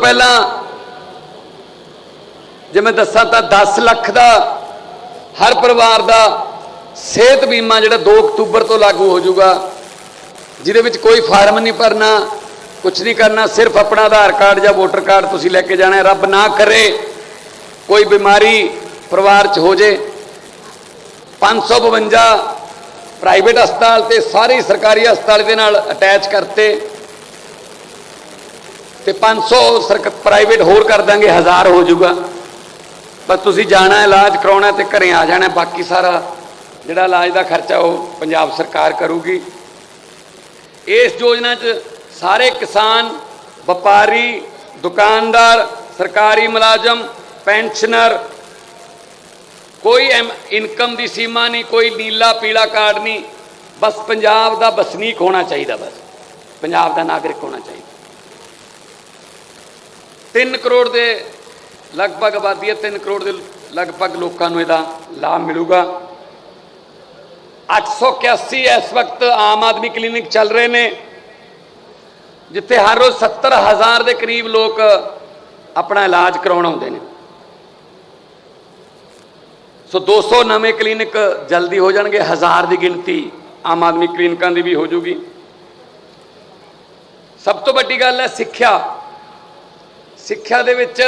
ਪਹਿਲਾਂ ਜੇ ਮੈਂ ਦੱਸਾਂ ਤਾਂ 10 ਲੱਖ ਦਾ ਹਰ ਪਰਿਵਾਰ ਦਾ ਸਿਹਤ ਬੀਮਾ ਜਿਹੜਾ 2 ਅਕਤੂਬਰ ਤੋਂ ਲਾਗੂ ਹੋ ਜਾਊਗਾ, ਜਿਹਦੇ ਵਿੱਚ ਕੋਈ ਫਾਰਮ ਨਹੀਂ ਭਰਨਾ ਕੁਝ ਨਹੀਂ ਕਰਨਾ, ਸਿਰਫ ਆਪਣਾ ਆਧਾਰ ਕਾਰਡ ਜਾਂ ਵੋਟਰ ਕਾਰਡ ਤੁਸੀਂ ਲੈ ਕੇ ਜਾਣਾ ਹੈ। ਰੱਬ ਨਾ ਕਰੇ ਕੋਈ ਬਿਮਾਰੀ ਪਰਿਵਾਰ 'ਚ ਹੋ ਜੇ 552 ਪ੍ਰਾਈਵੇਟ ਹਸਪਤਾਲ ਤੇ ਸਾਰੇ ਸਰਕਾਰੀ ਹਸਪਤਾਲ ਦੇ ਨਾਲ ਅਟੈਚ ਕਰਤੇ ਤੇ 500 ਸਰਕ ਪ੍ਰਾਈਵੇਟ ਹੋਰ ਕਰ ਦਾਂਗੇ 1000 ਹੋ ਜਾਊਗਾ। ਬਸ ਤੁਸੀਂ ਜਾਣਾ, ਇਲਾਜ ਕਰਾਉਣਾ ਹੈ ਤੇ ਘਰੇ ਆ ਜਾਣਾ, ਬਾਕੀ ਸਾਰਾ ਜਿਹੜਾ ਇਲਾਜ ਦਾ ਖਰਚਾ ਉਹ ਪੰਜਾਬ ਸਰਕਾਰ ਕਰੂਗੀ। ਇਸ ਯੋਜਨਾ 'ਚ ਸਾਰੇ ਕਿਸਾਨ, ਵਪਾਰੀ, ਦੁਕਾਨਦਾਰ, ਸਰਕਾਰੀ ਮੁਲਾਜ਼ਮ, ਪੈਨਸ਼ਨਰ, ਕੋਈ ਐਮ- ਇਨਕਮ ਦੀ ਸੀਮਾ ਨਹੀਂ, ਕੋਈ ਨੀਲਾ ਪੀਲਾ ਕਾਰਡ ਨਹੀਂ, ਬਸ ਪੰਜਾਬ ਦਾ ਵਸਨੀਕ ਹੋਣਾ ਚਾਹੀਦਾ ਬਸ। ਪੰਜਾਬ ਦਾ ਨਾਗਰਿਕ ਹੋਣਾ ਚਾਹੀਦਾ। 3 ਕਰੋੜ ਦੇ ਲਗਭਗ ਆਬਾਦੀ ਹੈ 3 ਕਰੋੜ ਦੇ ਲਗਭਗ ਲੋਕਾਂ ਨੂੰ ਇਹਦਾ ਲਾਭ ਮਿਲੂਗਾ। 881 ਇਸ ਵਕਤ ਆਮ ਆਦਮੀ ਕਲੀਨਿਕ ਚੱਲ ਰਹੇ ਨੇ, ਜਿੱਥੇ ਹਰ ਰੋਜ਼ 70000 ਦੇ ਕਰੀਬ ਲੋਕ ਆਪਣਾ ਇਲਾਜ ਕਰਾਉਣ ਆਉਂਦੇ ਨੇ। ਸੋ 200 ਨਵੇਂ ਕਲੀਨਿਕ ਜਲਦੀ ਹੋ ਜਾਣਗੇ, ਹਜ਼ਾਰ ਦੀ ਗਿਣਤੀ ਆਮ ਆਦਮੀ ਕਲੀਨਿਕਾਂ ਦੀ ਵੀ ਹੋ ਜੂਗੀ। ਸਭ ਤੋਂ ਵੱਡੀ ਗੱਲ ਹੈ ਸਿੱਖਿਆ। ਸਿੱਖਿਆ ਦੇ ਵਿੱਚ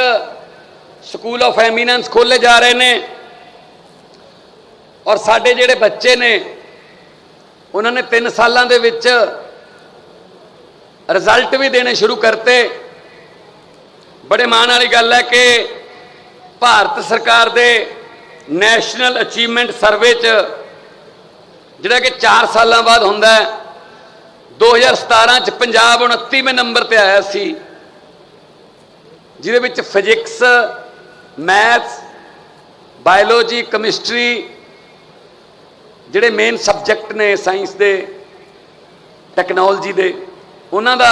ਸਕੂਲ ਆਫ ਐਮੀਨੈਂਸ ਖੋਲੇ ਜਾ ਰਹੇ ਨੇ। ਔਰ ਸਾਡੇ ਜਿਹੜੇ ਬੱਚੇ ਨੇ, ਉਹਨਾਂ ਨੇ 3 ਸਾਲਾਂ ਦੇ ਵਿੱਚ ਰਿਜ਼ਲਟ ਵੀ ਦੇਣੇ ਸ਼ੁਰੂ ਕਰਤੇ। ਬੜੇ ਮਾਣ ਵਾਲੀ ਗੱਲ ਹੈ ਕਿ ਭਾਰਤ ਸਰਕਾਰ ਦੇ ਨੈਸ਼ਨਲ ਅਚੀਵਮੈਂਟ ਸਰਵੇ 'ਚ, ਜਿਹੜਾ ਕਿ 4 ਸਾਲਾਂ ਬਾਅਦ ਹੁੰਦਾ ਹੈ 2017 ਚ ਪੰਜਾਬ 29ਵੇਂ ਨੰਬਰ ਤੇ ਆਇਆ ਸੀ। ਜਿਹਦੇ ਵਿੱਚ ਫਿਜ਼ਿਕਸ ਮੈਥ ਬਾਇਓਲੋਜੀ ਕੈਮਿਸਟਰੀ ਜਿਹੜੇ ਮੇਨ ਸਬਜੈਕਟ ਨੇ ਸਾਇੰਸ ਦੇ ਟੈਕਨੋਲੋਜੀ ਦੇ ਉਹਨਾਂ ਦਾ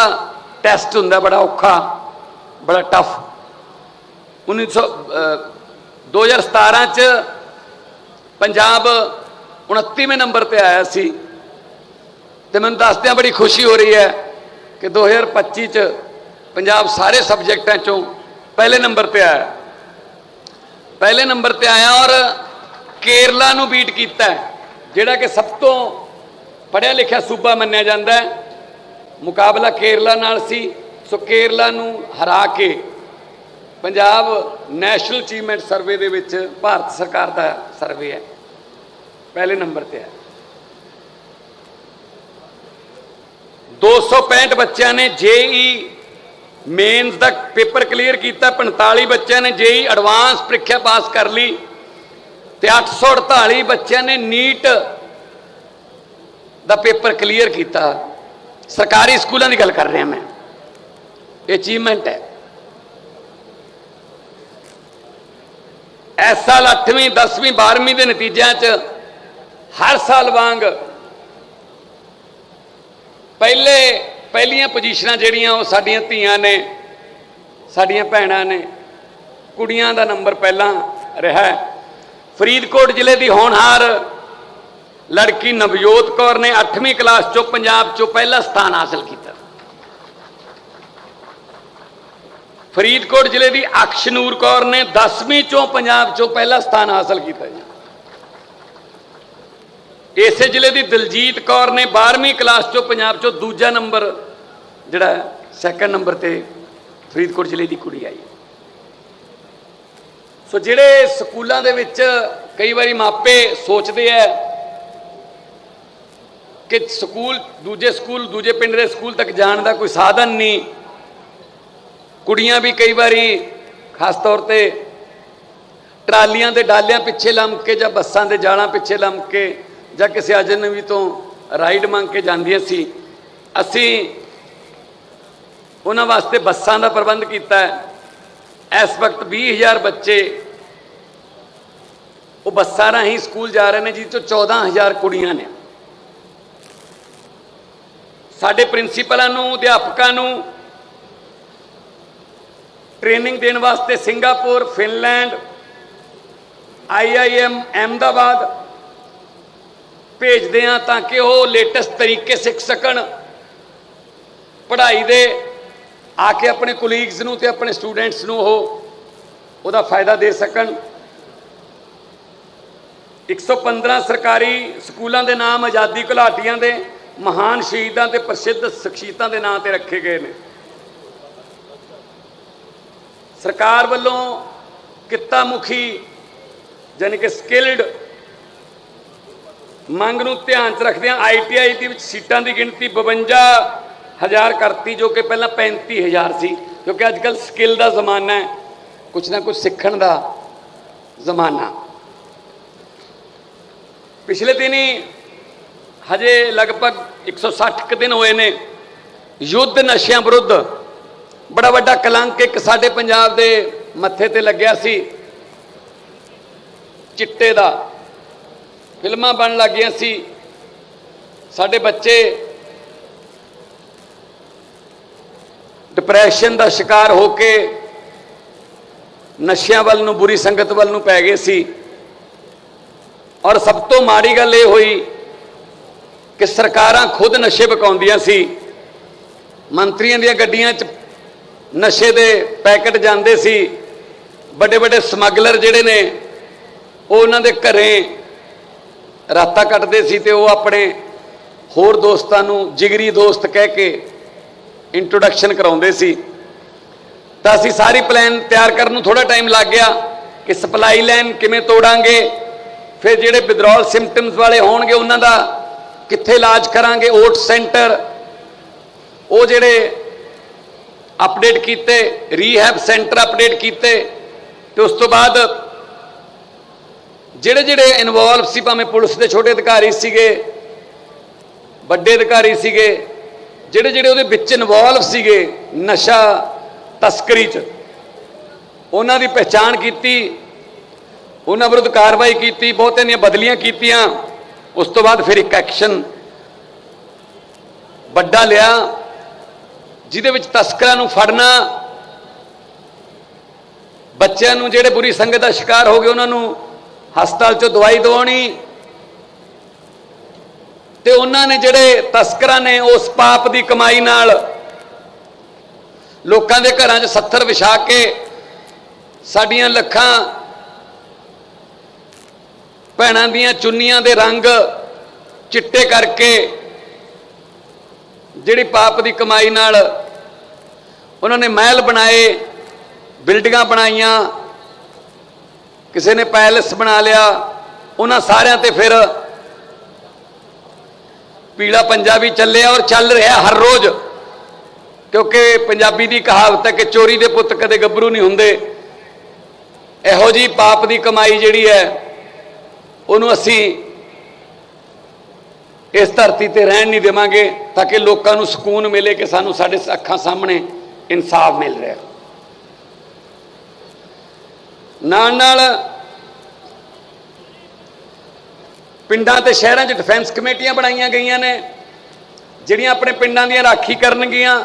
ਟੈਸਟ ਹੁੰਦਾ ਬੜਾ ਔਖਾ ਬੜਾ ਟਫ 1900 ਅਹ, 2017 ਚ ਪੰਜਾਬ 29ਵੇਂ ਨੰਬਰ ਤੇ ਆਇਆ ਸੀ। ਤੇ ਮੈਨੂੰ ਦੱਸਦਿਆਂ ਬੜੀ ਖੁਸ਼ੀ ਹੋ ਰਹੀ ਹੈ ਕਿ 2025 ਚ ਪੰਜਾਬ ਸਾਰੇ ਸਬਜੈਕਟਾਂ ਚੋਂ ਪਹਿਲੇ ਨੰਬਰ ਤੇ ਆਇਆ। ਪਹਿਲੇ ਨੰਬਰ ਤੇ ਆਇਆ ਔਰ ਕੇਰਲਾ ਨੂੰ ਬੀਟ ਕੀਤਾ ਜਿਹੜਾ ਕਿ ਸਭ ਤੋਂ ਪੜ੍ਹਿਆ ਲਿਖਿਆ ਸੂਬਾ ਮੰਨਿਆ ਜਾਂਦਾ ਹੈ। ਮੁਕਾਬਲਾ ਕੇਰਲਾ ਨਾਲ ਸੀ, ਸੋ ਕੇਰਲਾ ਨੂੰ ਹਰਾ ਕੇ ਪੰਜਾਬ ਨੈਸ਼ਨਲ ਅਚੀਵਮੈਂਟ ਸਰਵੇ ਦੇ ਵਿੱਚ ਭਾਰਤ ਸਰਕਾਰ ਦਾ ਸਰਵੇ ਹੈ। ਪਹਿਲੇ ਨੰਬਰ ਤੇ ਹੈ 265 ਬੱਚਿਆਂ ਨੇ ਜੇਈ ਮੇਨਸ ਦਾ ਪੇਪਰ ਕਲੀਅਰ ਕੀਤਾ 45 ਬੱਚਿਆਂ ਨੇ ਜੇਈ ਐਡਵਾਂਸ ਪ੍ਰੀਖਿਆ ਪਾਸ ਕਰ ਲਈ ਤੇ 848 ਬੱਚਿਆਂ ਨੇ ਨੀਟ ਦਾ ਪੇਪਰ ਕਲੀਅਰ ਕੀਤਾ। ਸਰਕਾਰੀ ਸਕੂਲਾਂ ਦੀ ਗੱਲ ਕਰ ਰਿਹਾ ਮੈਂ। ਇਹ ਅਚੀਵਮੈਂਟ ਹੈ। ਇਸ ਸਾਲ 8ਵੀਂ 10ਵੀਂ 12ਵੀਂ ਦੇ ਨਤੀਜਿਆਂ 'ਚ ਹਰ ਸਾਲ ਵਾਂਗ ਪਹਿਲੇ ਪਹਿਲੀਆਂ ਪੋਜੀਸ਼ਨਾਂ ਜਿਹੜੀਆਂ ਉਹ ਸਾਡੀਆਂ ਧੀਆਂ ਨੇ, ਸਾਡੀਆਂ ਭੈਣਾਂ ਨੇ। ਕੁੜੀਆਂ ਦਾ ਨੰਬਰ ਪਹਿਲਾਂ ਰਿਹਾ ਫਰੀਦਕੋਟ ਜ਼ਿਲ੍ਹੇ ਦੀ ਹੋਣਹਾਰ ਲੜਕੀ ਨਵਜੋਤ ਕੌਰ ਨੇ 8ਵੀਂ ਕਲਾਸ ਚੋਂ ਪੰਜਾਬ ਚੋਂ ਪਹਿਲਾ ਸਥਾਨ ਹਾਸਲ ਕੀਤਾ। ਫਰੀਦਕੋਟ ਜ਼ਿਲ੍ਹੇ ਦੀ ਅਕਸ਼ਨੂਰ ਕੌਰ ਨੇ 10ਵੀਂ ਚੋਂ ਪੰਜਾਬ ਚੋਂ ਪਹਿਲਾ ਸਥਾਨ ਹਾਸਲ ਕੀਤਾ ਜੀ। ਇਸੇ ਜ਼ਿਲ੍ਹੇ ਦੀ ਦਿਲਜੀਤ ਕੌਰ ਨੇ 12ਵੀਂ ਕਲਾਸ ਚੋਂ ਪੰਜਾਬ ਚੋਂ ਦੂਜਾ ਨੰਬਰ ਜਿਹੜਾ ਸੈਕੰਡ ਨੰਬਰ ਤੇ ਫਰੀਦਕੋਟ ਜ਼ਿਲ੍ਹੇ ਦੀ ਕੁੜੀ ਆਈ। ਸੋ ਜਿਹੜੇ ਸਕੂਲਾਂ ਦੇ ਵਿੱਚ ਕਈ ਵਾਰੀ ਮਾਪੇ ਸੋਚਦੇ ਆ ਕਿ ਸਕੂਲ, ਦੂਜੇ ਸਕੂਲ, ਦੂਜੇ ਪਿੰਡ ਦੇ ਸਕੂਲ ਤੱਕ ਜਾਣ ਦਾ ਕੋਈ ਸਾਧਨ ਨਹੀਂ। ਕੁੜੀਆਂ ਵੀ ਕਈ ਵਾਰੀ ਖਾਸ ਤੌਰ ਤੇ ਟਰਾਲੀਆਂ ਦੇ ਡਾਲਿਆਂ ਪਿੱਛੇ ਲੰਮ ਕੇ ਜਾਂ ਬੱਸਾਂ ਦੇ ਜਾਲਾਂ ਪਿੱਛੇ ਲੰਮ ਕੇ ਜਾਂ ਕਿਸੇ ਅਜਨਬੀ ਤੋਂ ਰਾਈਡ ਮੰਗ ਕੇ ਜਾਂਦੀਆਂ ਸੀ, ਅਸੀਂ ਉਹਨਾਂ ਵਾਸਤੇ ਬੱਸਾਂ ਦਾ ਪ੍ਰਬੰਧ ਕੀਤਾ ਹੈ। ਇਸ ਵਕਤ 20000 ਬੱਚੇ ਉਹ ਬੱਸਾਂ ਰਾਹੀਂ ਸਕੂਲ ਜਾ ਰਹੇ ਨੇ, ਜਿਸ ਚੋਂ 14000 ਕੁੜੀਆਂ ਨੇ। ਸਾਡੇ ਪ੍ਰਿੰਸੀਪਲਾਂ ਨੂੰ, ਅਧਿਆਪਕਾਂ ਨੂੰ ਟ੍ਰੇਨਿੰਗ ਦੇਣ ਵਾਸਤੇ ਸਿੰਗਾਪੁਰ, ਫਿਨਲੈਂਡ ਆਈਆਈਐਮ ਅਹਿਮਦਾਬਾਦ ਭੇਜਦੇ ਆ ਤਾਂ ਕਿ ਉਹ ਲੇਟੈਸਟ ਤਰੀਕੇ ਸਿੱਖ ਸਕਣ। ਪੜ੍ਹਾਈ ਦੇ ਆ ਕੇ ਆਪਣੇ ਕੁਲੀਗਸ ਨੂੰ ਤੇ ਆਪਣੇ ਸਟੂਡੈਂਟਸ ਨੂੰ ਉਹ ਉਹਦਾ ਫਾਇਦਾ ਦੇ ਸਕਣ। 115 ਸਰਕਾਰੀ ਸਕੂਲਾਂ ਦੇ ਨਾਮ ਆਜ਼ਾਦੀ ਘੁਲਾਟੀਆਂ ਦੇ ਮਹਾਨ ਸ਼ਹੀਦਾਂ ਤੇ ਪ੍ਰਸਿੱਧ ਸ਼ਖਸੀਅਤਾਂ ਦੇ ਨਾਂ ਤੇ ਰੱਖੇ ਗਏ ਨੇ। ਸਰਕਾਰ ਵੱਲੋਂ ਕਿੱਤਾ ਮੁਖੀ ਯਾਨੀ ਕਿ ਸਕਿਲਡ ਮੰਗ ਨੂੰ ਧਿਆਨ 'ਚ ਰੱਖਦਿਆਂ ਆਈਟੀਆਈ ਦੇ ਵਿੱਚ ਸੀਟਾਂ ਦੀ ਗਿਣਤੀ 52000 ਕਰਤੀ, ਜੋ ਕਿ ਪਹਿਲਾਂ 35000 ਸੀ ਕਿਉਂਕਿ ਅੱਜ ਕੱਲ ਸਕਿੱਲ ਦਾ ਜ਼ਮਾਨਾ ਹੈ ਕੁਝ ਨਾ ਕੁਝ ਸਿੱਖਣ ਦਾ ਜ਼ਮਾਨਾ। ਪਿਛਲੇ ਦਿਨੀ ਹਜੇ ਲਗਭਗ 160 ਕੁ ਦਿਨ ਹੋਏ ਨੇ, ਯੁੱਧ ਨਸ਼ਿਆਂ ਵਿਰੁੱਧ ਬੜਾ ਵੱਡਾ ਕਲੰਕ ਇੱਕ ਸਾਡੇ ਪੰਜਾਬ ਦੇ ਮੱਥੇ ਤੇ ਲੱਗਿਆ ਸੀ, ਚਿੱਟੇ ਦਾ। ਫਿਲਮਾਂ ਬਣ ਲੱਗੀਆਂ ਸੀ। ਸਾਡੇ ਬੱਚੇ ਡਿਪਰੈਸ਼ਨ ਦਾ ਸ਼ਿਕਾਰ ਹੋ ਕੇ ਨਸ਼ਿਆਂ ਵੱਲ ਨੂੰ, ਬੁਰੀ ਸੰਗਤ ਵੱਲ ਨੂੰ ਪੈ ਗਏ ਸੀ। ਔਰ ਸਭ ਤੋਂ ਮਾੜੀ ਗੱਲ ਇਹ ਹੋਈ ਕਿ ਸਰਕਾਰਾਂ ਖੁਦ ਨਸ਼ੇ ਵਿਕਾਉਂਦੀਆਂ ਸੀ। ਮੰਤਰੀਆਂ ਦੀਆਂ ਗੱਡੀਆਂ 'ਚ ਨਸ਼ੇ ਦੇ ਪੈਕੇਟ ਜਾਂਦੇ ਸੀ। ਵੱਡੇ ਵੱਡੇ ਸਮਗਲਰ ਜਿਹੜੇ ਨੇ, ਉਹ ਉਹਨਾਂ ਦੇ ਘਰੇ ਰਾਤਾਂ ਕੱਟਦੇ ਸੀ ਤੇ ਉਹ ਆਪਣੇ ਹੋਰ ਦੋਸਤਾਂ ਨੂੰ ਜਿਗਰੀ ਦੋਸਤ ਕਹਿ ਕੇ ਇੰਟਰੋਡਕਸ਼ਨ ਕਰਾਉਂਦੇ ਸੀ। ਤਾਂ ਅਸੀਂ ਸਾਰੀ ਪਲਾਨ ਤਿਆਰ ਕਰਨ ਨੂੰ ਥੋੜਾ ਟਾਈਮ ਲੱਗ ਗਿਆ ਕਿ ਸਪਲਾਈ ਲਾਈਨ ਕਿਵੇਂ ਤੋੜਾਂਗੇ, ਫਿਰ ਜਿਹੜੇ ਵਿਦਰੋਲ ਸਿੰਪਟਮਸ ਵਾਲੇ ਹੋਣਗੇ ਉਹਨਾਂ ਦਾ ਕਿੱਥੇ ਇਲਾਜ ਕਰਾਂਗੇ ਓਟ ਸੈਂਟਰ ਉਹ ਜਿਹੜੇ ਅਪਡੇਟ ਕੀਤੇ ਰੀਹੈਬ ਸੈਂਟਰ ਅਪਡੇਟ ਕੀਤੇ ਤੇ ਉਸ ਤੋਂ ਬਾਅਦ ਜਿਹੜੇ ਜਿਹੜੇ ਇਨਵੋਲਵ ਸੀ, ਭਾਵੇਂ ਪੁਲਿਸ ਦੇ ਛੋਟੇ ਅਧਿਕਾਰੀ ਸੀਗੇ, ਵੱਡੇ ਅਧਿਕਾਰੀ ਸੀਗੇ, ਜਿਹੜੇ ਜਿਹੜੇ ਉਹਦੇ ਵਿੱਚ ਇਨਵੋਲਵ ਸੀਗੇ ਨਸ਼ਾ ਤਸਕਰੀ 'ਚ, ਉਹਨਾਂ ਦੀ ਪਛਾਣ ਕੀਤੀ, ਉਹਨਾਂ ਵਿਰੁੱਧ ਕਾਰਵਾਈ ਕੀਤੀ ਬਹੁਤਿਆਂ ਦੀਆਂ ਬਦਲੀਆਂ ਕੀਤੀਆਂ, ਉਸ ਤੋਂ ਬਾਅਦ ਫਿਰ ਇੱਕ ਐਕਸ਼ਨ ਵੱਡਾ ਲਿਆ, ਜਿਹਦੇ ਵਿੱਚ ਤਸਕਰਾਂ ਨੂੰ ਫੜਨਾ, ਬੱਚਿਆਂ ਨੂੰ ਜਿਹੜੇ ਬੁਰੀ ਸੰਗਤ ਦਾ ਸ਼ਿਕਾਰ ਹੋ ਗਏ, ਉਹਨਾਂ ਨੂੰ ਹਸਪਤਾਲ 'ਚੋਂ ਦਵਾਈ ਦਵਾਉਣੀ। ਤੇ ਉਹਨਾਂ ਨੇ ਜਿਹੜੇ ਤਸਕਰਾਂ ਨੇ ਉਸ ਪਾਪ ਦੀ ਕਮਾਈ ਨਾਲ ਲੋਕਾਂ ਦੇ ਘਰਾਂ 'ਚ 70 ਵਿਛਾ ਕੇ ਸਾਡੀਆਂ ਲੱਖਾਂ ਭੈਣਾਂ ਦੀਆਂ ਚੁੰਨੀਆਂ ਦੇ ਰੰਗ ਚਿੱਟੇ ਕਰਕੇ ਜਿਹੜੀ ਪਾਪ ਦੀ ਕਮਾਈ ਨਾਲ ਉਹਨਾਂ ਨੇ ਮਹਿਲ ਬਣਾਏ, ਬਿਲਡਿੰਗਾਂ ਬਣਾਈਆਂ ਕਿਸੇ ਨੇ ਪੈਲਸ ਬਣਾ ਲਿਆ, ਉਹਨਾਂ ਸਾਰਿਆਂ ਤੇ ਫਿਰ ਪੀਲਾ ਪੰਜਾਬੀ ਚੱਲਿਆ ਔਰ ਚੱਲ ਰਿਹਾ ਹਰ ਰੋਜ਼। ਕਿਉਂਕਿ ਪੰਜਾਬੀ ਦੀ ਕਹਾਵਤ ਹੈ ਕਿ ਚੋਰੀ ਦੇ ਪੁੱਤ ਕਦੇ ਗੱਭਰੂ ਨਹੀਂ ਹੁੰਦੇ। ਇਹੋ ਜੀ ਪਾਪ ਦੀ ਕਮਾਈ ਜਿਹੜੀ ਹੈ, ਉਹਨੂੰ ਅਸੀਂ ਇਸ ਧਰਤੀ ਤੇ ਰਹਿਣ ਨਹੀਂ ਦੇਵਾਂਗੇ, ਤਾਂ ਕਿ ਲੋਕਾਂ ਨੂੰ ਸਕੂਨ ਮਿਲੇ ਕਿ ਸਾਨੂੰ ਸਾਡੇ ਅੱਖਾਂ ਸਾਹਮਣੇ ਇਨਸਾਫ ਮਿਲ ਰਿਹਾ। ਨਾਲ ਨਾਲ ਪਿੰਡਾਂ ਤੇ ਸ਼ਹਿਰਾਂ 'ਚ ਡਿਫੈਂਸ ਕਮੇਟੀਆਂ ਬਣਾਈਆਂ ਗਈਆਂ ਨੇ, ਜਿਹੜੀਆਂ ਆਪਣੇ ਪਿੰਡਾਂ ਦੀਆਂ ਰਾਖੀ ਕਰਨਗੀਆਂ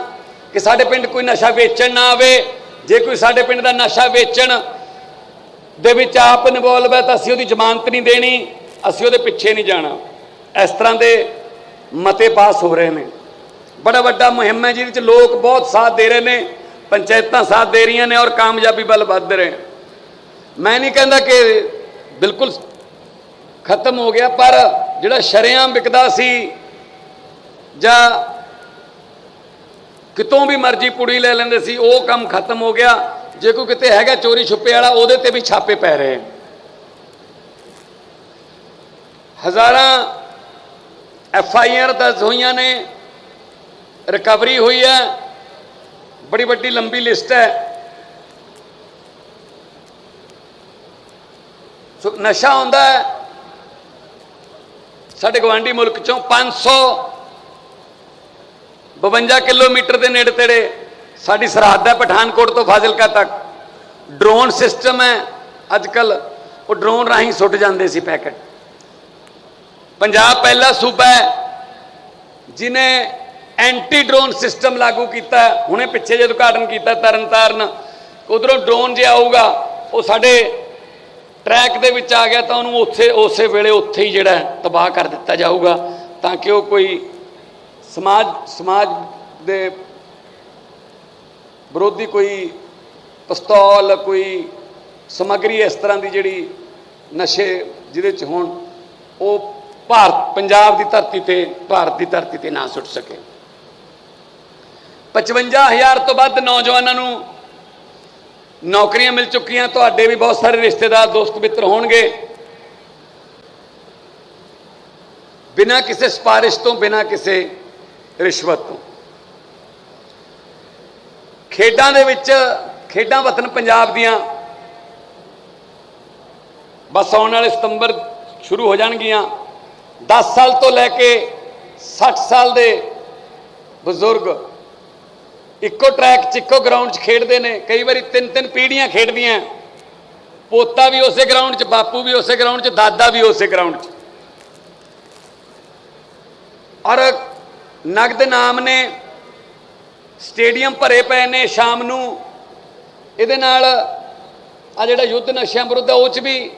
ਕਿ ਸਾਡੇ ਪਿੰਡ ਕੋਈ ਨਸ਼ਾ ਵੇਚਣ ਨਾ ਆਵੇ। ਜੇ ਕੋਈ ਸਾਡੇ ਪਿੰਡ ਦਾ ਨਸ਼ਾ ਵੇਚਣ ਦੇ ਵਿੱਚ ਆਪ ਇਨਵੋਲਵ ਹੈ ਤਾਂ ਅਸੀਂ ਉਹਦੀ ਜ਼ਮਾਨਤ ਨਹੀਂ ਦੇਣੀ, ਅਸੀਂ ਉਹਦੇ ਪਿੱਛੇ ਨਹੀਂ ਜਾਣਾ। ਇਸ ਤਰ੍ਹਾਂ ਦੇ ਮਤੇ ਪਾਸ ਹੋ ਰਹੇ ਨੇ। ਬੜਾ ਵੱਡਾ ਮੁਹਿੰਮ ਹੈ ਜਿਹਦੇ ਵਿੱਚ ਲੋਕ ਬਹੁਤ ਸਾਥ ਦੇ ਰਹੇ ਨੇ, ਪੰਚਾਇਤਾਂ ਸਾਥ ਦੇ ਰਹੀਆਂ ਨੇ ਔਰ ਕਾਮਯਾਬੀ ਵੱਲ ਵੱਧ ਰਹੇ ਮੈਂ ਨਹੀਂ ਕਹਿੰਦਾ ਕਿ ਬਿਲਕੁਲ ਖਤਮ ਹੋ ਗਿਆ, ਪਰ ਜਿਹੜਾ ਸ਼ਰੇਆਮ ਵਿਕਦਾ ਸੀ ਜਾਂ ਕਿਤੋਂ ਵੀ ਮਰਜ਼ੀ ਪੁੜੀ ਲੈ ਲੈਂਦੇ ਸੀ, ਉਹ ਕੰਮ ਖਤਮ ਹੋ ਗਿਆ। ਜੇ ਕੋਈ ਕਿਤੇ ਹੈਗਾ ਚੋਰੀ ਛੁਪੇ ਵਾਲਾ, ਉਹਦੇ ਤੇ ਵੀ ਛਾਪੇ ਪੈ ਰਹੇ ਹਜ਼ਾਰਾਂ ਐਫ ਆਈ ਆਰ ਦਰਜ ਹੋਈਆਂ ਨੇ, ਰਿਕਵਰੀ ਹੋਈ ਹੈ, ਬੜੀ ਵੱਡੀ ਲੰਬੀ ਲਿਸਟ ਹੈ। ਸੋ ਨਸ਼ਾ ਹੁੰਦਾ ਹੈ। ਸਾਡੇ ਗਵਾਂਢੀ ਮੁਲਕ ਚੋਂ 500 52 ਕਿਲੋਮੀਟਰ ਦੇ ਨੇੜੇ ਤੇੜੇ ਸਾਡੀ ਸਰਹੱਦ ਹੈ ਪਠਾਨਕੋਟ ਤੋਂ ਫਾਜ਼ਿਲਕਾ ਤੱਕ। ਡਰੋਨ ਸਿਸਟਮ ਹੈ। ਅੱਜ ਕੱਲ ਉਹ ਡਰੋਨ ਰਾਹੀਂ ਸੁੱਟ ਜਾਂਦੇ ਸੀ ਪੈਕਟ। ਪੰਜਾਬ ਪਹਿਲਾ ਸੂਬਾ ਹੈ ਜਿਨੇ ਐਂਟੀ ਡਰੋਨ ਸਿਸਟਮ ਲਾਗੂ ਕੀਤਾ ਹੁਣੇ ਪਿੱਛੇ ਜੇ ਉਦਘਾਟਨ ਕੀਤਾ ਤਰਨਤਾਰਨ। ਉਧਰੋਂ ਡਰੋਨ ਜੇ ਆਊਗਾ, ਉਹ ਸਾਡੇ ਟਰੈਕ ਦੇ ਵਿੱਚ ਆ ਗਿਆ ਤਾਂ ਉਹਨੂੰ ਉੱਥੇ, ਉਸੇ ਵੇਲੇ ਉੱਥੇ ਹੀ ਜਿਹੜਾ ਤਬਾਹ ਕਰ ਦਿੱਤਾ ਜਾਊਗਾ, ਤਾਂ ਕਿ ਉਹ ਕੋਈ ਸਮਾਜ ਸਮਾਜ ਦੇ ਵਿਰੋਧੀ ਕੋਈ ਪਿਸਤੌਲ, ਕੋਈ ਸਮੱਗਰੀ ਇਸ ਤਰ੍ਹਾਂ ਦੀ ਜਿਹੜੀ ਨਸ਼ੇ ਜਿਹਦੇ ਚ ਹੋਣ, ਉਹ ਭਾਰਤ, ਪੰਜਾਬ ਦੀ ਧਰਤੀ ਤੇ, ਭਾਰਤ ਦੀ ਧਰਤੀ ਤੇ ਨਾ ਸੁੱਟ ਸਕੇ। 55000 ਤੋਂ ਵੱਧ ਨੌਜਵਾਨਾਂ ਨੂੰ ਨੌਕਰੀਆਂ ਮਿਲ ਚੁੱਕੀਆਂ, ਤੁਹਾਡੇ ਵੀ ਬਹੁਤ ਸਾਰੇ ਰਿਸ਼ਤੇਦਾਰ, ਦੋਸਤ, ਮਿੱਤਰ ਹੋਣਗੇ। ਬਿਨਾਂ ਕਿਸੇ ਸਿਫਾਰਿਸ਼ ਤੋਂ, ਬਿਨਾਂ ਕਿਸੇ ਰਿਸ਼ਵਤ ਤੋਂ। ਖੇਡਾਂ ਦੇ ਵਿੱਚ, ਖੇਡਾਂ ਵਤਨ ਪੰਜਾਬ ਦੀਆਂ ਬਸ ਆਉਣ ਵਾਲੇ ਸਤੰਬਰ ਸ਼ੁਰੂ ਹੋ ਜਾਣਗੀਆਂ। 10 ਸਾਲ ਤੋਂ ਲੈ ਕੇ 60 ਸਾਲ ਦੇ ਬਜ਼ੁਰਗ ਇੱਕੋ ਟਰੈਕ 'ਚ, ਇੱਕੋ ਗਰਾਊਂਡ 'ਚ ਖੇਡਦੇ ਨੇ। ਕਈ ਵਾਰੀ ਤਿੰਨ ਤਿੰਨ ਪੀੜ੍ਹੀਆਂ ਖੇਡਦੀਆਂ। ਪੋਤਾ ਵੀ ਉਸੇ ਗਰਾਊਂਡ 'ਚ, ਬਾਪੂ ਵੀ ਉਸੇ ਗਰਾਊਂਡ 'ਚ, ਦਾਦਾ ਵੀ ਉਸੇ ਗਰਾਊਂਡ 'ਚ। ਔਰ ਨਗਦ ਨਾਮ ਨੇ, ਸਟੇਡੀਅਮ ਭਰੇ ਪਏ ਨੇ ਸ਼ਾਮ ਨੂੰ। ਇਹਦੇ ਨਾਲ ਆ ਜਿਹੜਾ ਯੁੱਧ ਨਸ਼ਿਆਂ ਵਿਰੁੱਧ ਉਹ 'ਚ ਵੀ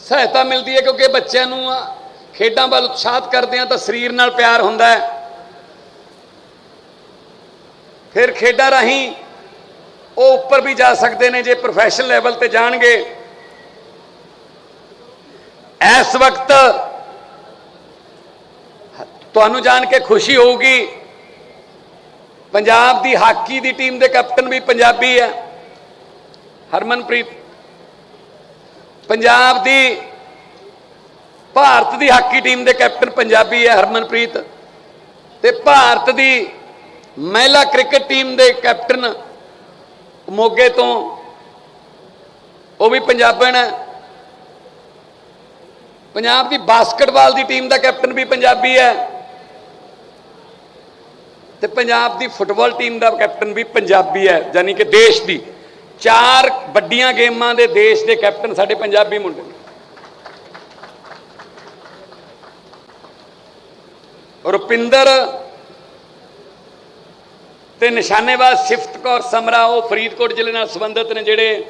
ਸਹਾਇਤਾ ਮਿਲਦੀ ਹੈ, ਕਿਉਂਕਿ ਬੱਚਿਆਂ ਨੂੰ ਖੇਡਾਂ ਵੱਲ ਉਤਸ਼ਾਹਤ ਕਰਦੇ ਆ ਤਾਂ ਸਰੀਰ ਨਾਲ ਪਿਆਰ ਹੁੰਦਾ ਹੈ। ਫਿਰ ਖੇਡਾਂ ਰਾਹੀਂ ਉਹ ਉੱਪਰ ਵੀ ਜਾ ਸਕਦੇ ਨੇ ਜੇ ਪ੍ਰੋਫੈਸ਼ਨਲ ਲੈਵਲ ਤੇ ਜਾਣਗੇ। ਇਸ ਵਕਤ ਤੁਹਾਨੂੰ ਜਾਣ ਕੇ ਖੁਸ਼ੀ ਹੋਊਗੀ, ਪੰਜਾਬ ਦੀ ਹਾਕੀ ਦੀ ਟੀਮ ਦੇ ਕੈਪਟਨ ਵੀ ਪੰਜਾਬੀ ਹੈ। ਹਰਮਨਪ੍ਰੀਤ, ਪੰਜਾਬ ਦੀ, ਭਾਰਤ ਦੀ ਹਾਕੀ ਟੀਮ ਦੇ ਕੈਪਟਨ ਪੰਜਾਬੀ ਹੈ ਹਰਮਨਪ੍ਰੀਤ। ਤੇ ਭਾਰਤ ਦੀ ਮਹਿਲਾ ਕ੍ਰਿਕਟ ਟੀਮ ਦੇ ਕੈਪਟਨ ਮੋਗੇ ਤੋਂ, ਉਹ ਵੀ ਪੰਜਾਬਣ ਹੈ। ਪੰਜਾਬ ਦੀ ਬਾਸਕਟਬਾਲ ਦੀ ਟੀਮ ਦਾ ਕੈਪਟਨ ਵੀ ਪੰਜਾਬੀ ਹੈ। ਤੇ ਪੰਜਾਬ ਦੀ ਫੁੱਟਬਾਲ ਟੀਮ ਦਾ ਕੈਪਟਨ ਵੀ ਪੰਜਾਬੀ ਹੈ, ਯਾਨੀ ਕਿ ਦੇਸ਼ ਦੀ। ਚਾਰ ਵੱਡੀਆਂ ਗੇਮਾਂ ਦੇ ਦੇਸ਼ ਦੇ ਕੈਪਟਨ ਸਾਡੇ ਪੰਜਾਬੀ ਮੁੰਡੇ ਨੇ। ਰੁਪਿੰਦਰ ਤੇ ਨਿਸ਼ਾਨੇਬਾਜ਼ ਸਿਫਤ ਕੌਰ ਸਮਰਾ, ਉਹ ਫਰੀਦਕੋਟ ਜ਼ਿਲ੍ਹੇ ਨਾਲ ਸੰਬੰਧਿਤ ਨੇ ਜਿਹੜੇ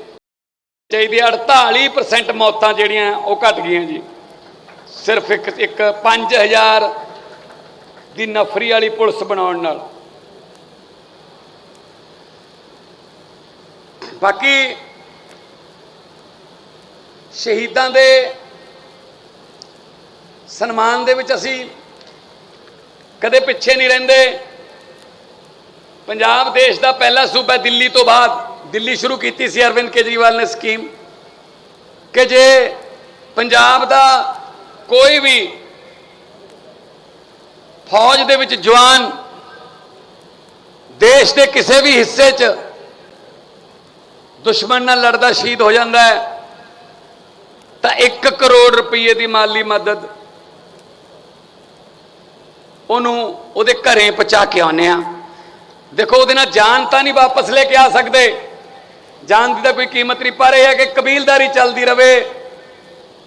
ਚਾਹੀਦੀ 48% ਮੌਤਾਂ ਜਿਹੜੀਆਂ, ਉਹ ਘਟ ਗਈਆਂ ਜੀ। ਸਿਰਫ ਇੱਕ ਇੱਕ 5000 ਦੀ ਨਫਰੀ ਵਾਲੀ ਪੁਲਿਸ ਬਣਾਉਣ ਨਾਲ। ਬਾਕੀ ਸ਼ਹੀਦਾਂ ਦੇ ਸਨਮਾਨ ਦੇ ਵਿੱਚ ਅਸੀਂ ਕਦੇ ਪਿੱਛੇ ਨਹੀਂ ਰਹਿੰਦੇ। ਪੰਜਾਬ ਦੇਸ਼ ਦਾ ਪਹਿਲਾ ਸੂਬਾ ਦਿੱਲੀ ਤੋਂ ਬਾਅਦ। ਦਿੱਲੀ ਸ਼ੁਰੂ ਕੀਤੀ ਸੀ ਅਰਵਿੰਦ ਕੇਜਰੀਵਾਲ ਨੇ ਸਕੀਮ ਕਿ ਜੇ ਪੰਜਾਬ ਦਾ ਕੋਈ ਵੀ ਫੌਜ ਦੇ ਵਿੱਚ ਜਵਾਨ ਦੇਸ਼ ਦੇ ਕਿਸੇ ਵੀ ਹਿੱਸੇ 'ਚ ਦੁਸ਼ਮਣ ਨਾਲ ਲੜਦਾ, ਸ਼ਹੀਦ ਹੋ ਜਾਂਦਾ ਹੈ, ਤਾਂ 1 ਕਰੋੜ ਰੁਪਏ ਦੀ ਮਾਲੀ ਮਦਦ ਉਹਨੂੰ ਉਹਦੇ ਘਰੇ ਪਹੁੰਚਾ ਕੇ ਆਉਂਦੇ ਆ ਦੇਖੋ ਉਹਦੇ ਨਾਲ ਜਾਨ ਤਾਂ ਨਹੀਂ ਵਾਪਸ ਲੈ ਕੇ ਆ ਸਕਦੇ। ਜਾਨ ਦੀ ਤਾਂ ਕੋਈ ਕੀਮਤ ਨਹੀਂ, ਪਰ ਇਹ ਹੈ ਕਿ ਕਬੀਲਦਾਰੀ ਚੱਲਦੀ ਰਵੇ।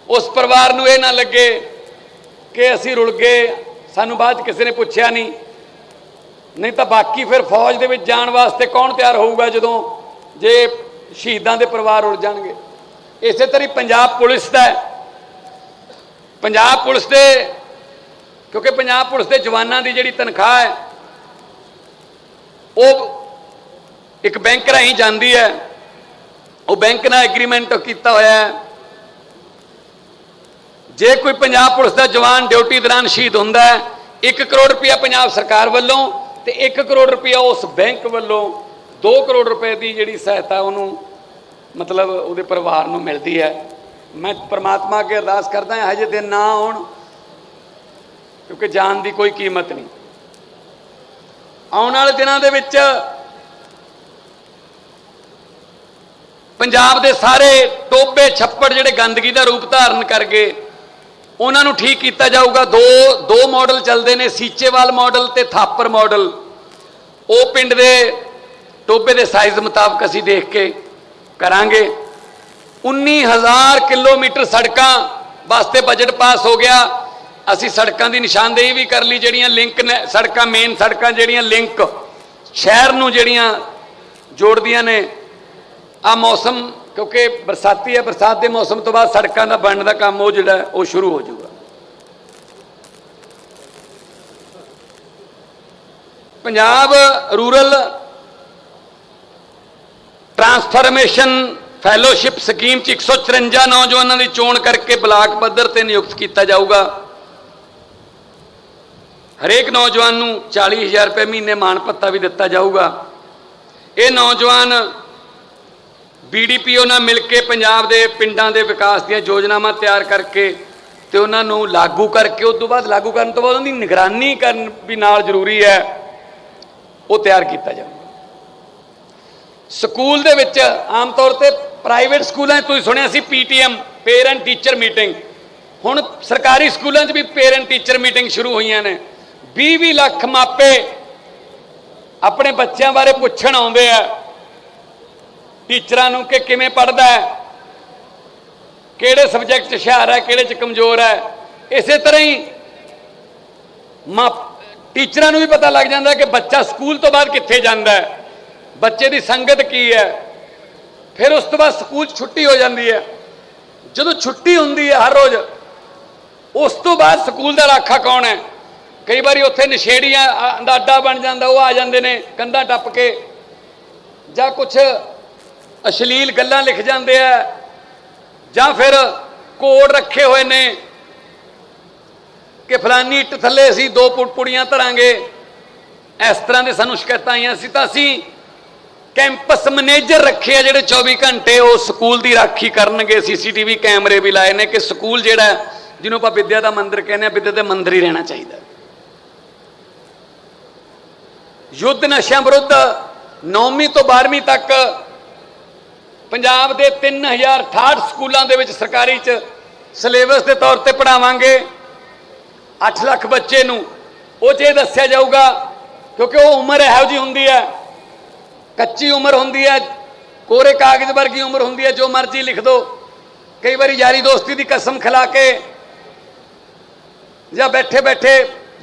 ਉਸ ਪਰਿਵਾਰ ਨੂੰ ਇਹ ਨਾ ਲੱਗੇ ਕਿ ਅਸੀਂ ਰੁਲ ਗਏ, ਸਾਨੂੰ ਬਾਅਦ 'ਚ ਕਿਸੇ ਨੇ ਪੁੱਛਿਆ ਨਹੀਂ। ਨਹੀਂ ਤਾਂ ਬਾਕੀ ਫਿਰ ਫੌਜ ਦੇ ਵਿੱਚ ਜਾਣ ਵਾਸਤੇ ਕੌਣ ਤਿਆਰ ਹੋਊਗਾ ਜਦੋਂ ਜੇ ਸ਼ਹੀਦਾਂ ਦੇ ਪਰਿਵਾਰ ਉੜ ਜਾਣਗੇ? ਇਸੇ ਤਰ੍ਹਾਂ ਹੀ ਪੰਜਾਬ ਪੁਲਿਸ ਦਾ ਪੰਜਾਬ ਪੁਲਿਸ ਦੇ, ਕਿਉਂਕਿ ਪੰਜਾਬ ਪੁਲਿਸ ਦੇ ਜਵਾਨਾਂ ਦੀ ਜਿਹੜੀ ਤਨਖਾਹ ਹੈ ਉਹ ਇੱਕ ਬੈਂਕ ਰਾਹੀਂ ਜਾਂਦੀ ਹੈ। ਉਹ ਬੈਂਕ ਨਾਲ ਐਗਰੀਮੈਂਟ ਕੀਤਾ ਹੋਇਆ ਹੈ। ਜੇ ਕੋਈ ਪੰਜਾਬ ਪੁਲਿਸ ਦਾ ਜਵਾਨ ਡਿਊਟੀ ਦੌਰਾਨ ਸ਼ਹੀਦ ਹੁੰਦਾ ਹੈ 1 ਕਰੋੜ ਰੁਪਇਆ ਪੰਜਾਬ ਸਰਕਾਰ ਵੱਲੋਂ ਤੇ 1 ਕਰੋੜ ਰੁਪਇਆ ਉਸ ਬੈਂਕ ਵੱਲੋਂ 2 ਕਰੋੜ ਰੁਪਏ ਦੀ ਜਿਹੜੀ ਸਹਾਇਤਾ ਉਹਨੂੰ ਮਤਲਬ ਉਹਦੇ ਪਰਿਵਾਰ ਨੂੰ ਮਿਲਦੀ ਹੈ। ਮੈਂ ਪ੍ਰਮਾਤਮਾ ਅੱਗੇ ਅਰਦਾਸ ਕਰਦਾ ਹਾਂ, ਹਜੇ ਦਿਨ ਨਾ ਆਉਣ, ਕਿਉਂਕਿ ਜਾਨ ਦੀ ਕੋਈ ਕੀਮਤ ਨਹੀਂ। ਆਉਣ ਵਾਲੇ ਦਿਨਾਂ ਦੇ ਵਿੱਚ ਪੰਜਾਬ ਦੇ ਸਾਰੇ ਟੋਬੇ ਛੱਪੜ ਜਿਹੜੇ ਗੰਦਗੀ ਦਾ ਰੂਪ ਧਾਰਨ ਕਰ ਗਏ ਉਹਨਾਂ ਨੂੰ ਠੀਕ ਕੀਤਾ ਜਾਊਗਾ। ਦੋ ਦੋ ਮਾਡਲ ਚੱਲਦੇ ਨੇ, ਸੀਚੇਵਾਲ ਮਾਡਲ ਤੇ ਥਾਪਰ ਮਾਡਲ ਉਹ ਪਿੰਡ ਦੇ ਟੋਬੇ ਦੇ ਸਾਈਜ਼ ਮੁਤਾਬਕ ਅਸੀਂ ਦੇਖ ਕੇ ਕਰਾਂਗੇ। 19000 ਕਿਲੋਮੀਟਰ ਸੜਕਾਂ ਵਾਸਤੇ ਬਜਟ ਪਾਸ ਹੋ ਗਿਆ। ਅਸੀਂ ਸੜਕਾਂ ਦੀ ਨਿਸ਼ਾਨਦੇਹੀ ਵੀ ਕਰ ਲਈ, ਜਿਹੜੀਆਂ ਲਿੰਕ ਨੇ, ਸੜਕਾਂ ਮੇਨ ਸੜਕਾਂ ਜਿਹੜੀਆਂ ਲਿੰਕ ਸ਼ਹਿਰ ਨੂੰ ਜਿਹੜੀਆਂ ਜੋੜਦੀਆਂ ਨੇ। ਆ ਮੌਸਮ, ਕਿਉਂਕਿ ਬਰਸਾਤੀ ਹੈ, ਬਰਸਾਤ ਦੇ ਮੌਸਮ ਤੋਂ ਬਾਅਦ ਸੜਕਾਂ ਦਾ ਬਣਨ ਦਾ ਕੰਮ ਉਹ ਜਿਹੜਾ, ਉਹ ਸ਼ੁਰੂ ਹੋ ਜਾਊਗਾ। Punjab rural transformation fellowship scheme ਚ 154 ਨੌਜਵਾਨਾਂ ਦੀ ਚੋਣ ਕਰਕੇ ਬਲਾਕ ਪੱਧਰ ਤੇ ਨਿਯੁਕਤ ਕੀਤਾ ਜਾਊਗਾ। ਹਰੇਕ ਨੌਜਵਾਨ ਨੂੰ 40000 ਰੁਪਏ ਮਹੀਨੇ ਮਾਣ ਪੱਤਾ ਵੀ ਦਿੱਤਾ ਜਾਊਗਾ। ਇਹ ਨੌਜਵਾਨ ਬੀਡੀਪੀਓ ਨਾਲ ਮਿਲ ਕੇ ਪੰਜਾਬ ਦੇ ਪਿੰਡਾਂ ਦੇ ਵਿਕਾਸ ਦੀਆਂ ਯੋਜਨਾਵਾਂ ਤਿਆਰ ਕਰਕੇ ਤੇ ਉਹਨਾਂ ਨੂੰ ਲਾਗੂ ਕਰਕੇ, ਉਸ ਤੋਂ ਬਾਅਦ ਲਾਗੂ ਕਰਨ ਤੋਂ ਬਾਅਦ ਉਹਨਾਂ ਦੀ ਨਿਗਰਾਨੀ ਕਰਨ ਵੀ ਨਾਲ ਜ਼ਰੂਰੀ ਹੈ, ਉਹ ਤਿਆਰ ਕੀਤਾ ਜਾਊਗਾ। ਸਕੂਲ ਦੇ ਵਿੱਚ ਆਮ ਤੌਰ ਤੇ ਪ੍ਰਾਈਵੇਟ ਸਕੂਲਾਂ 'ਚ ਤੁਸੀਂ ਸੁਣਿਆ ਸੀ ਪੀਟੀਐਮ ਪੇਰੈਂਟ ਟੀਚਰ ਮੀਟਿੰਗ ਹੁਣ ਸਰਕਾਰੀ ਸਕੂਲਾਂ 'ਚ ਵੀ ਪੇਰੈਂਟ ਟੀਚਰ ਮੀਟਿੰਗ ਸ਼ੁਰੂ ਹੋਈਆਂ ਨੇ। 20-20 ਲੱਖ ਮਾਪੇ ਆਪਣੇ ਬੱਚਿਆਂ ਬਾਰੇ ਪੁੱਛਣ ਆਉਂਦੇ ਆ। ਟੀਚਰਾਂ ਨੂੰ ਕਿ ਕਿਵੇਂ ਪੜਦਾ ਹੈ? ਕਿਹੜੇ ਸਬਜੈਕਟ 'ਚ ਹੁਸ਼ਿਆਰ ਹੈ, ਕਿਹੜੇ 'ਚ ਕਮਜ਼ੋਰ ਹੈ? ਇਸੇ ਤਰ੍ਹਾਂ ਹੀ ਮਾਂ ਟੀਚਰਾਂ ਨੂੰ ਵੀ ਪਤਾ ਲੱਗ ਜਾਂਦਾ ਕਿ ਬੱਚਾ ਸਕੂਲ ਤੋਂ ਬਾਅਦ ਕਿੱਥੇ ਜਾਂਦਾ ਹੈ? ਬੱਚੇ ਦੀ ਸੰਗਤ ਕੀ ਹੈ? ਫਿਰ ਉਸ ਤੋਂ ਬਾਅਦ ਸਕੂਲ 'ਚ ਛੁੱਟੀ ਹੋ ਜਾਂਦੀ ਹੈ। ਜਦੋਂ ਛੁੱਟੀ ਹੁੰਦੀ ਹੈ ਹਰ ਰੋਜ਼, ਉਸ ਤੋਂ ਬਾਅਦ ਸਕੂਲ ਦਾ ਰਾਖਾ ਕੌਣ ਹੈ? ਕਈ ਵਾਰੀ ਉੱਥੇ ਨਸ਼ੇੜੀਆਂ ਆ- ਦਾ ਅੱਡਾ ਬਣ ਜਾਂਦਾ, ਉਹ ਆ ਜਾਂਦੇ ਨੇ, ਕੰਧਾਂ ਟੱਪ ਕੇ। ਜਾਂ ਕੁਝ ਅਸ਼ਲੀਲ ਗੱਲਾਂ ਲਿਖ ਜਾਂਦੇ ਆ, ਜਾਂ ਫਿਰ ਕੋਡ ਰੱਖੇ ਹੋਏ ਨੇ ਕਿ ਫਲਾਨੀ ਇੱਟ ਥੱਲੇ ਅਸੀਂ ਦੋ ਪੁੜ ਪੁੜੀਆਂ ਧਰਾਂਗੇ। ਇਸ ਤਰ੍ਹਾਂ ਦੇ ਸਾਨੂੰ ਸ਼ਿਕਾਇਤਾਂ ਆਈਆਂ ਸੀ, ਤਾਂ ਅਸੀਂ ਕੈਂਪਸ ਮੈਨੇਜਰ ਰੱਖੇ ਆ ਜਿਹੜੇ 24 ਘੰਟੇ ਉਹ ਸਕੂਲ ਦੀ ਰਾਖੀ ਕਰਨਗੇ। ਸੀਸੀਟੀਵੀ ਕੈਮਰੇ ਵੀ ਲਾਏ ਨੇ ਕਿ ਸਕੂਲ ਜਿਹੜਾ, ਜਿਹਨੂੰ ਆਪਾਂ ਵਿਦਿਆ ਦਾ ਮੰਦਿਰ ਕਹਿੰਦੇ ਆ, ਵਿਦਿਆ ਦੇ ਮੰਦਿਰ ਹੀ ਰਹਿਣਾ ਚਾਹੀਦਾ। ਯੁੱਧ ਨਸ਼ਿਆਂ ਵਿਰੁੱਧ 9ਵੀਂ ਤੋਂ 12ਵੀਂ ਤੱਕ ਪੰਜਾਬ ਦੇ 3068 ਸਕੂਲਾਂ ਦੇ ਵਿੱਚ ਸਰਕਾਰੀ ਚ ਸਿਲੇਬਸ ਦੇ ਤੌਰ ਤੇ ਪੜਾਵਾਂਗੇ 8 ਲੱਖ ਬੱਚੇ ਨੂੰ। ਉਹ 'ਚ ਇਹ ਦੱਸਿਆ ਜਾਊਗਾ, ਕਿਉਂਕਿ ਉਹ ਉਮਰ ਇਹੋ ਜੀ ਹੁੰਦੀ ਹੈ। ਕੱਚੀ ਉਮਰ ਹੁੰਦੀ ਹੈ, ਕੋਰੇ ਕਾਗਜ਼ ਵਰਗੀ ਉਮਰ ਹੁੰਦੀ ਹੈ, ਜੋ ਮਰਜ਼ੀ ਲਿਖ ਦੋ। ਕਈ ਵਾਰੀ ਯਾਰੀ ਦੋਸਤੀ ਦੀ ਕਸਮ ਖਿਲਾ ਕੇ ਜਾਂ ਬੈਠੇ ਬੈਠੇ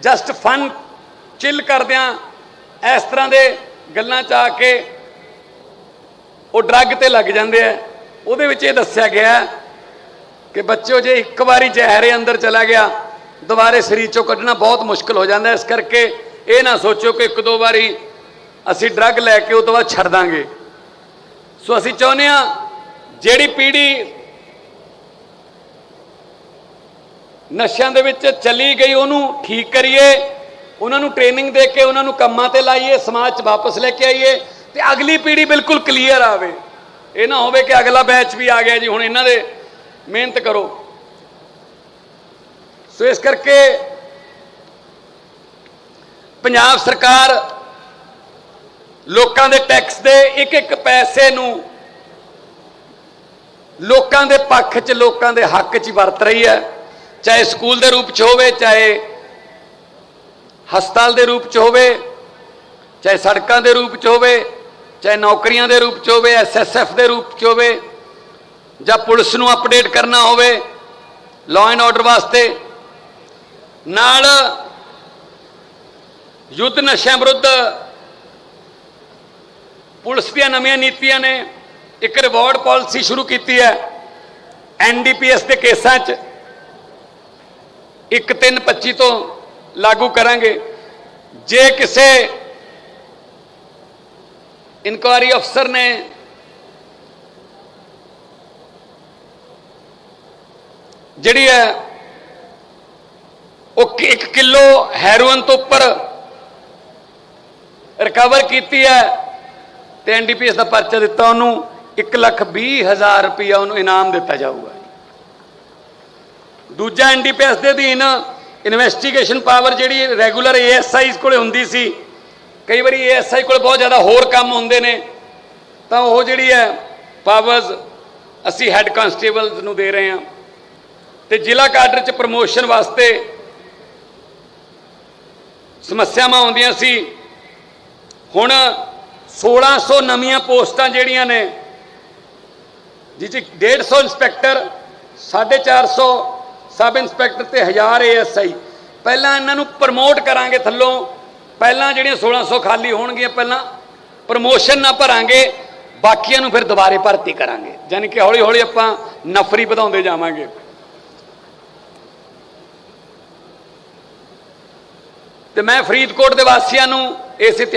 ਜਸਟ ਫਨ ਚਿਲ ਕਰਦਿਆਂ ਇਸ ਤਰ੍ਹਾਂ ਦੇ ਗੱਲਾਂ ਚ ਆ ਕੇ ਉਹ ਡਰੱਗ ਤੇ ਲੱਗ ਜਾਂਦੇ ਆ। ਉਹਦੇ ਵਿੱਚ ਇਹ ਦੱਸਿਆ ਗਿਆ ਕਿ ਬੱਚਿਓ, ਜੇ ਇੱਕ ਵਾਰੀ ਜ਼ਹਿਰੇ ਅੰਦਰ ਚਲਾ ਗਿਆ, ਦੁਬਾਰੇ ਸਰੀਰ ਚੋਂ ਕੱਢਣਾ ਬਹੁਤ ਮੁਸ਼ਕਲ ਹੋ ਜਾਂਦਾ। ਇਸ ਕਰਕੇ ਇਹ ਨਾ ਸੋਚੋ ਕਿ ਇੱਕ ਦੋ ਵਾਰੀ ਅਸੀਂ ਡਰੱਗ ਲੈ ਕੇ ਉਹ ਤੋਂ ਬਾਅਦ ਛੱਡ ਦਾਂਗੇ। ਸੋ ਅਸੀਂ ਚਾਹੁੰਦੇ ਆ ਜਿਹੜੀ ਪੀੜ੍ਹੀ ਨਸ਼ਿਆਂ ਦੇ ਵਿੱਚ ਚਲੀ ਗਈ, ਉਹਨੂੰ ਠੀਕ ਕਰੀਏ। ਉਹਨਾਂ ਨੂੰ ਟ੍ਰੇਨਿੰਗ ਦੇ ਕੇ ਉਹਨਾਂ ਨੂੰ ਕੰਮਾਂ ਤੇ ਲਾਈਏ, ਸਮਾਜ 'ਚ ਵਾਪਸ ਲੈ ਕੇ ਆਈਏ ਤੇ ਅਗਲੀ ਪੀੜ੍ਹੀ ਬਿਲਕੁਲ ਕਲੀਅਰ ਆਵੇ। ਇਹ ਨਾ ਹੋਵੇ ਕਿ ਅਗਲਾ ਬੈਚ ਵੀ ਆ ਗਿਆ ਜੀ, ਹੁਣ ਇਹਨਾਂ ਦੇ ਮਿਹਨਤ ਕਰੋ। ਸੋ ਇਸ ਕਰਕੇ ਪੰਜਾਬ ਸਰਕਾਰ ਲੋਕਾਂ ਦੇ ਟੈਕਸ ਦੇ ਇੱਕ ਇੱਕ ਪੈਸੇ ਨੂੰ ਲੋਕਾਂ ਦੇ ਪੱਖ 'ਚ, ਲੋਕਾਂ ਦੇ ਹੱਕ 'ਚ ਵਰਤ ਰਹੀ ਹੈ। ਚਾਹੇ ਸਕੂਲ ਦੇ ਰੂਪ 'ਚ ਹੋਵੇ, ਚਾਹੇ ਹਸਪਤਾਲ ਦੇ ਰੂਪ 'ਚ ਹੋਵੇ, ਚਾਹੇ ਸੜਕਾਂ ਦੇ ਰੂਪ 'ਚ ਹੋਵੇ, ਚਾਹੇ ਨੌਕਰੀਆਂ ਦੇ ਰੂਪ 'ਚ ਹੋਵੇ ਐਸਐਸਐਫ ਦੇ ਰੂਪ 'ਚ ਹੋਵੇ, ਜਾਂ ਪੁਲਿਸ ਨੂੰ ਅਪਡੇਟ ਕਰਨਾ ਹੋਵੇ ਲਾਅ ਐਂਡ ਆਰਡਰ ਵਾਸਤੇ, ਨਾਲ ਯੁੱਧ ਨਸ਼ਿਆਂ ਵਿਰੁੱਧ ਪੁਲਿਸ ਦੀਆਂ ਨਵੀਆਂ ਨੀਤੀਆਂ ਨੇ, ਇੱਕ ਰਿਵਾਰਡ ਪਾਲਿਸੀ ਸ਼ੁਰੂ ਕੀਤੀ ਹੈ ਐਨਡੀਪੀਐਸ ਦੇ ਕੇਸਾਂ 'ਚ 1/3/25 ਤੋਂ ਲਾਗੂ ਕਰਾਂਗੇ। ਜੇ ਕਿਸੇ ਇਨਕੁਆਰੀ ਅਫਸਰ ਨੇ ਜਿਹੜੀ ਹੈ ਉਹ 1 ਕਿਲੋ ਹੈਰੋਇਨ ਤੋਂ ਉੱਪਰ ਰਿਕਵਰ ਕੀਤੀ ਹੈ ਤੇ ਐਨਡੀਪੀਐਸ ਦਾ ਪਰਚਾ ਦਿੱਤਾ ਉਹਨੂੰ 1 ਲੱਖ 20 ਹਜ਼ਾਰ ਰੁਪਇਆ ਉਹਨੂੰ ਇਨਾਮ ਦਿੱਤਾ ਜਾਊਗਾ। ਦੂਜਾ ਐਨਡੀਪੀਐਸ ਦੇ ਅਧੀਨ ਇਨਵੈਸਟੀਗੇਸ਼ਨ ਪਾਵਰ ਜਿਹੜੀ ਰੈਗੂਲਰ ਏਐਸਆਈ ਕੋਲੇ ਹੁੰਦੀ ਸੀ, ਕਈ ਵਾਰੀ ਏਐਸਆਈ ਕੋਲ ਬਹੁਤ ਜ਼ਿਆਦਾ ਹੋਰ ਕੰਮ ਹੁੰਦੇ ਨੇ, ਤਾਂ ਉਹ ਜਿਹੜੀ ਹੈ ਪਾਵਰਸ ਅਸੀਂ ਹੈੱਡ ਕਾਂਸਟੇਬਲਸ ਨੂੰ ਦੇ ਰਹੇ ਹਾਂ। ਤੇ ਜ਼ਿਲ੍ਹਾ ਕਾਡਰ ਚ ਪ੍ਰਮੋਸ਼ਨ ਵਾਸਤੇ ਸਮੱਸਿਆਵਾਂ ਆਉਂਦੀਆਂ ਸੀ। ਹੁਣ 1600 ਨਵੀਆਂ ਪੋਸਟਾਂ ਜਿਹੜੀਆਂ ਨੇ, ਜਿਹ 'ਚ 150 ਇੰਸਪੈਕਟਰ 450 ਸਬ ਇੰਸਪੈਕਟਰ ਤੇ 1000 ਏਐਸਆਈ ਪਹਿਲਾਂ ਇਹਨਾਂ ਨੂੰ ਪ੍ਰਮੋਟ ਕਰਾਂਗੇ ਥੱਲੋਂ। ਪਹਿਲਾਂ ਜਿਹੜੀਆਂ 1600 ਖਾਲੀ ਹੋਣਗੀਆਂ, ਪਹਿਲਾਂ ਪ੍ਰਮੋਸ਼ਨ ਨਾ ਭਰਾਂਗੇ, ਬਾਕੀਆਂ ਨੂੰ ਫਿਰ ਦੁਬਾਰੇ ਭਰਤੀ ਕਰਾਂਗੇ। ਯਾਨੀ ਕਿ ਹੌਲੀ ਹੌਲੀ ਆਪਾਂ ਨਫਰੀ ਵਧਾਉਂਦੇ ਜਾਵਾਂਗੇ। ਤੇ ਮੈਂ ਫਰੀਦਕੋਟ ਦੇ ਵਾਸੀਆਂ ਨੂੰ ਇਸ ਇਤਿਹਾਸ